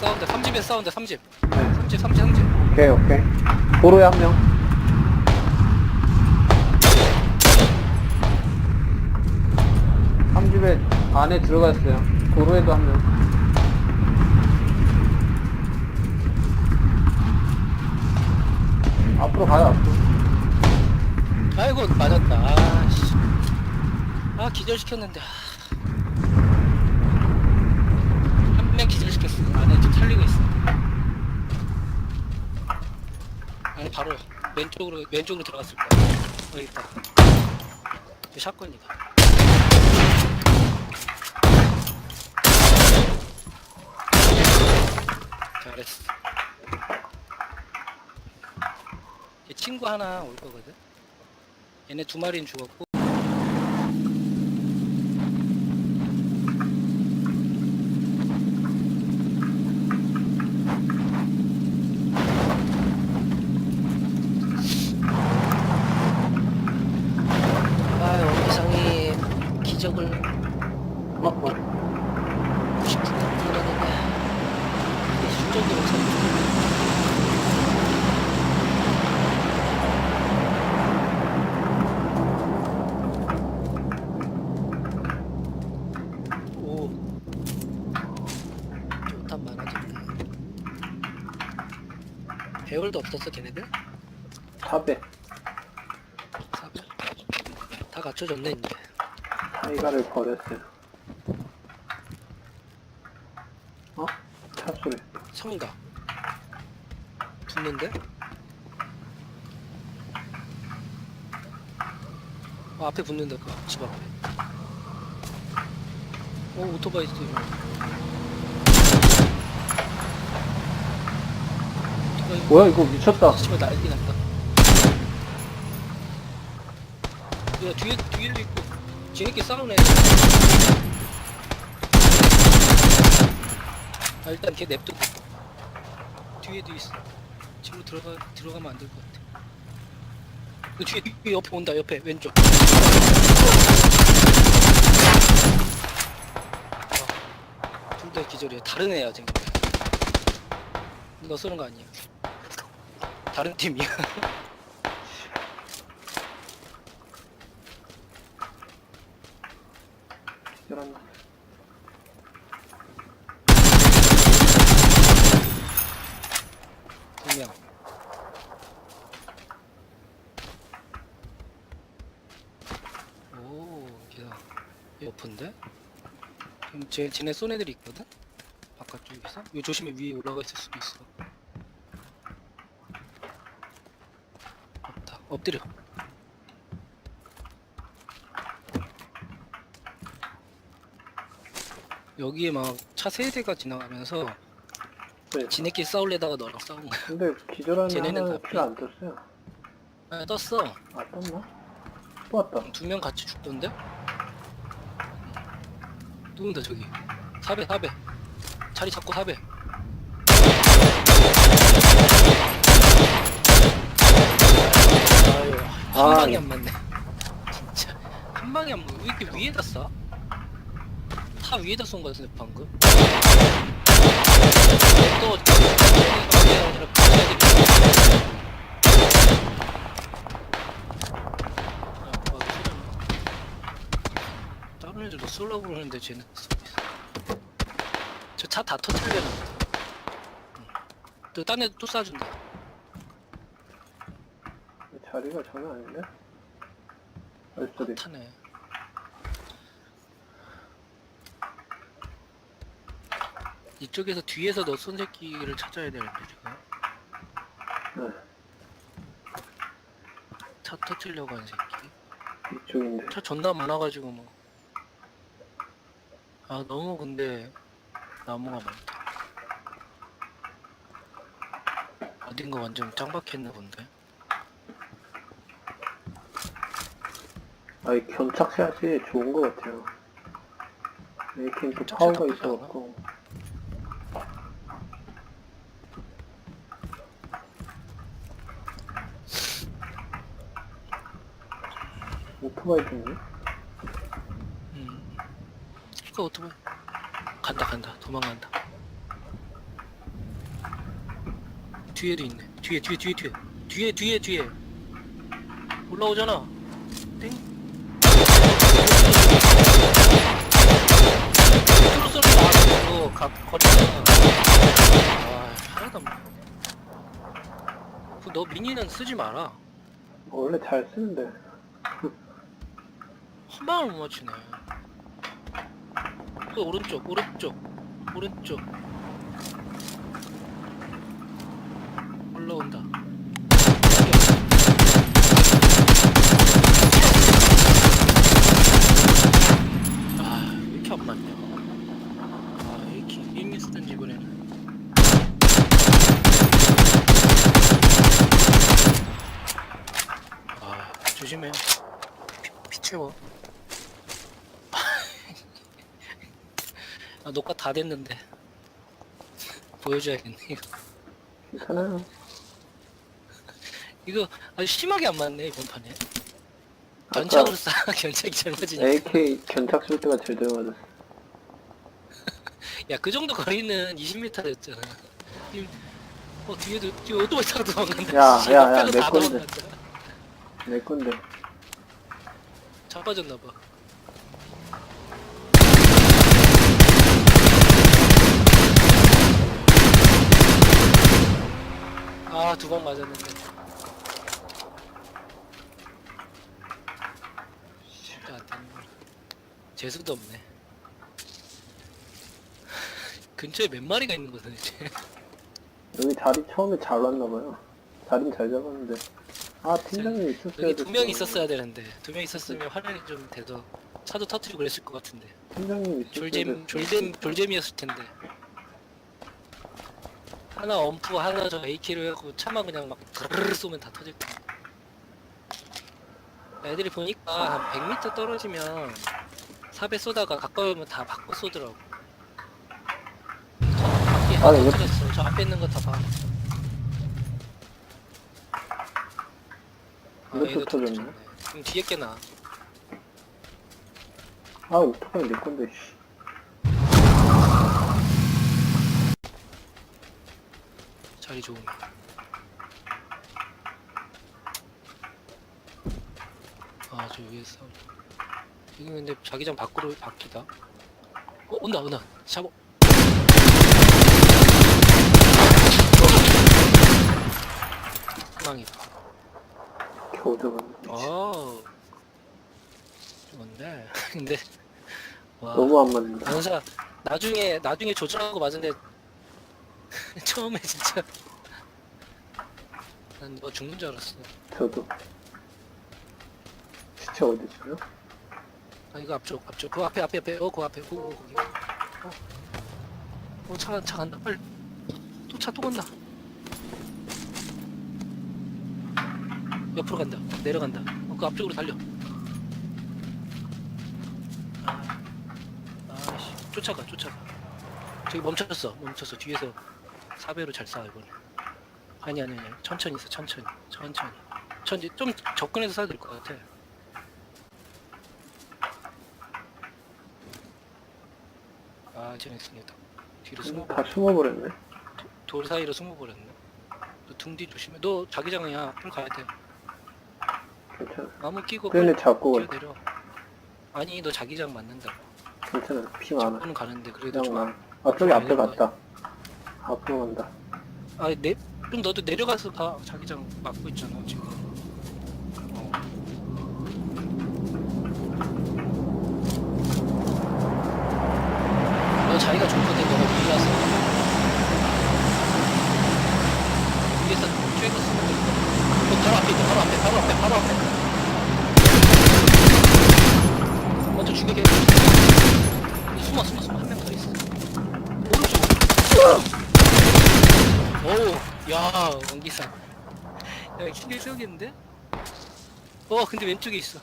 사운드 3집에 사운드 3집 네. 3집 3집 3집 오케이 오케이. 도로에 한명. 삼집에 안에 들어갔어요. 도로에도 한명. 앞으로 가요 앞으로. 아이고 맞았다. 아씨. 아 기절시켰는데. 한 명 기절시켰어. 안에 좀 살리고 있어. 아니 바로 왼쪽으로 왼쪽으로 들어갔을 거야. 여기 있다. 이 샷건이다. 잘했어. 얘 친구 하나 올 거거든? 얘네 두 마리는 죽었고 아유 이상이 기적을 어, 어. 90분 불러내네 순정적으로 서 오 좋단 많아졌네 배열도 없었어 걔네들? 탑에 사배? 다 갖춰졌네 이제 타이가를 버렸어요 어? 차 소리 성인가? 붙는데? 어, 앞에 붙는다, 그집 앞에. 어, 오토바이 있어, 이거. 오토바이. 뭐야 이거 미쳤다 씨발, 난리 났다. 야, 뒤에, 뒤에도 있고, 쟤네끼리 싸우네. 아, 일단 걔 냅두고. 뒤에도 있어. 집으로 들어가, 들어가면 안 될 것 같아. 그 뒤에, 옆에 온다, 옆에, 왼쪽. 둘 다 기절이야. 다른 애야, 지금. 너 쏘는 거 아니야. 다른 팀이야. 기절한다 두 명. 오, 걔다. 옆인데? 그럼 쟤, 쟤네 쏜 애들이 있거든? 바깥쪽에서? 이거 조심해, 위에 올라가 있을 수도 있어. 없다. 엎드려. 여기에 막 차 세 대가 지나가면서 네. 지네끼리 싸울래다가 너랑 싸운 거야. 근데 기절하는 쟤네는 하나는 다 필안 떴어요 아, 떴어. 아 떴나? 또 왔다 두 명 같이 죽던데? 누군데 저기? 4배 4배 자리 잡고 4배 아유 한 아, 방이 예. 안 맞네 진짜 한 방이 안 맞네 왜 이렇게 위에다 쏴? 다 위에다 쏜거 같은데 방금 다른 애들도 쏠라고 그러는데 쟤는 저 차 다 터트리려나. 또딴 애도 또 쏴준다 자리가 장난 아닌데? 발소리 타네 이쪽에서 뒤에서 너쏜 새끼를 찾아야 되는데 지금. 네. 차 터트리려고 하는 새끼. 이쪽인데. 차 존나 많아가지고 뭐. 아 너무 근데 나무가 많다. 어딘가 완전 짱박했나 본데. 아이 견착샷이 좋은 것 같아요. AK는 또 견착샷 파워가 나쁘지 있어갖고 오토바이 중이네? 음. 그 오토바이 간다 간다 도망간다. 뒤에도 있네. 뒤에 뒤에 뒤에 뒤에 뒤에 뒤에 뒤에 올라오잖아. 땡. 뚜루 소리 나고 각 거리가. 아 하나도 안 맞네. 그너 미니는 쓰지 마라. 원래 잘 쓰는데. 한 방을 못 맞추네. 그 오른쪽, 오른쪽, 오른쪽. 올라온다. 아, 왜 이렇게 안 맞냐. 아, 왜 이렇게 게임이 쓰던지 이번에는. 아, 조심해. 피, 피 채워. 아, 녹화 다 됐는데. 보여줘야겠네, 이거. 괜찮아요. 이거 아주 심하게 안 맞네, 이번 판에. 견착으로 싸, 견착이 잘 맞으니까. AK 견착 쏠 때가 제일 잘 맞았어. 야, 그 정도 거리는 20m였잖아. 어, 뒤에도, 뒤에 오토바이 타고 도망간다. 야, 씨, 야, 야, 옆에도 내 다 건데. 내 건데. 자빠졌나봐. 아, 두방 맞았는데. 진짜 안 되는구나. 재수도 없네. 근처에 몇 마리가 있는 거야, 도대체. 여기 자리 처음에 잘 왔나봐요. 자리는 잘 잡았는데. 아, 팀장님 있었어야 여기 두 명. 있었어야 되는데, 두 명 있었으면 활약이 좀 돼서 차도 터트리고 그랬을 것 같은데. 팀장님 있었어야 졸잼, 됐어. 졸잼, 졸잼이었을 텐데. 하나 엄프, 하나 저 AK로 해갖고 차만 그냥 막 드르르 쏘면 다 터질 거야. 애들이 보니까 한 100m 떨어지면 삽에 쏘다가 가까우면 다 바꿔 쏘더라고. 저 앞에 아, 이거- 터졌어. 저 앞에 있는 거 다 봐. 아, 이것도 얘도 터졌네. 터졌네. 그럼 뒤에 게 나. 아, 오토바이 내 건데, 씨. 자리 좋으면. 아, 저 위에서. 여기 근데 자기장 밖으로 바뀌다. 어, 온다, 온다. 잡어. 희망이다. 겨우 잡았네. 어. 좋은데. 근데, 와. 너무 안 맞는다. 변사, 나중에, 나중에 조절하고 맞은데, 처음에 진짜. 난 너 죽는 줄 알았어. 저도. 시체 어디지요? 아 이거 앞쪽 앞쪽. 그 앞에 앞에 앞에. 어그 앞에. 그 거, 거기 어, 어 차, 차 간다. 빨리. 또 차 또 간다. 옆으로 간다. 내려간다. 어, 그 앞쪽으로 달려. 아, 아씨. 쫓아가 쫓아가. 저기 멈췄어. 멈췄어. 뒤에서 사배로 잘쏴 이번에. 아니 아니 아니. 천천히 써 천천히. 천천히. 천천히. 좀 접근해서 쏴야 될 것 같아. 아 재밌습니다. 뒤로 숨어 다 숨어버렸네. 돌 사이로 숨어버렸네. 너 등 뒤 조심해. 너 자기장이야. 빨리 가야 돼. 괜찮아. 나무 끼고 빨리 자꾸, 뛰어 내려. 아니 너 자기장 맞는다 괜찮아. 피 많아. 가는데 그래도 그냥 나. 아, 저기 앞에 갔다. 앞으로 간다. 아니 내, 좀 너도 내려가서 가 자기장 막고 있잖아 지금. 어. 너 자기가 좋거든 너가 위에서. 위에서 쬐고 쓰면 돼 너 바로 앞에 있다 바로 앞에 바로 앞에 바로 앞에. 먼저 죽이게. 숨어 숨어 숨어 한 명 더 있어 오른쪽 오우, 야, 원기사. 야, 킹길 세우겠는데? 어, 근데 왼쪽에 있어.